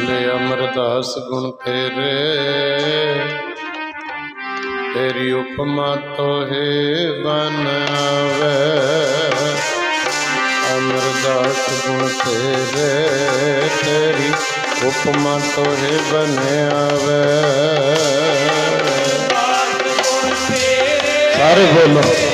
ਭੱਲੇ ਅਮਰਦਾਸ ਗੁਣ ਫੇਰੇ। ਤੇਰੀ ਉਪਮਾ ਤੋਹੇ ਬਨ ਆਵੇ ਅਮਰਦਾਸ ਗੁਣ ਤੇਰੇ ਤੇਰੀ ਉਪਮਾ ਤੋਹੇ ਬਨ ਆਵੇ ਸਾਰੇ ਬੋਲੋ।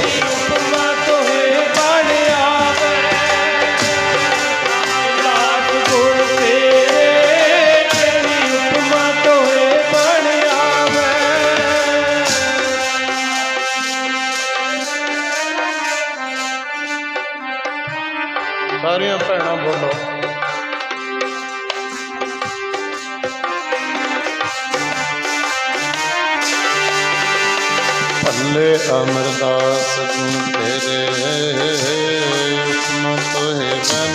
ਸਾਰੀਆਂ ਭੈਣਾਂ ਬੋਲੋ। ਭੱਲੇ ਅਮਰਦਾਸ ਗੁਣ ਤੇਰੇ ਉਪਮਾ ਤੋਹੇ ਬਨ।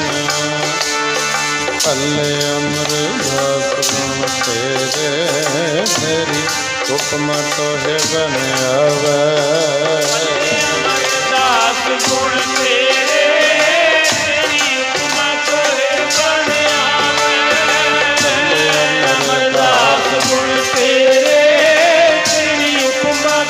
ਭੱਲੇ ਅਮਰਦਾਸ ਗੁਣ ਤੇਰੇ ਤੇਰੀ ਉਪਮਾ ਤੋਹੇ ਬਨ ਆਵੇ।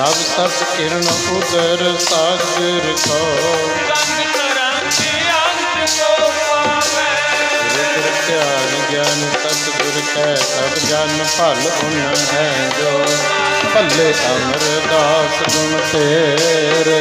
ਸੁਖਨਾ ਬਸ ਰਬ ਸਤ ਕਿਰਨ ਉਦਰ ਸਾਗਰ ਕੋ। ਗੁਰ ਧਿਆਨ ਗਿਆਨ ਸਤਿਗੁਰ ਕੈ, ਸਭ ਜਨ ਭਲ ਉਨ ਹੈ ਜੋ। ਭੱਲੇ ਅਮਰਦਾਸ ਗੁਣ ਤੇਰੇ।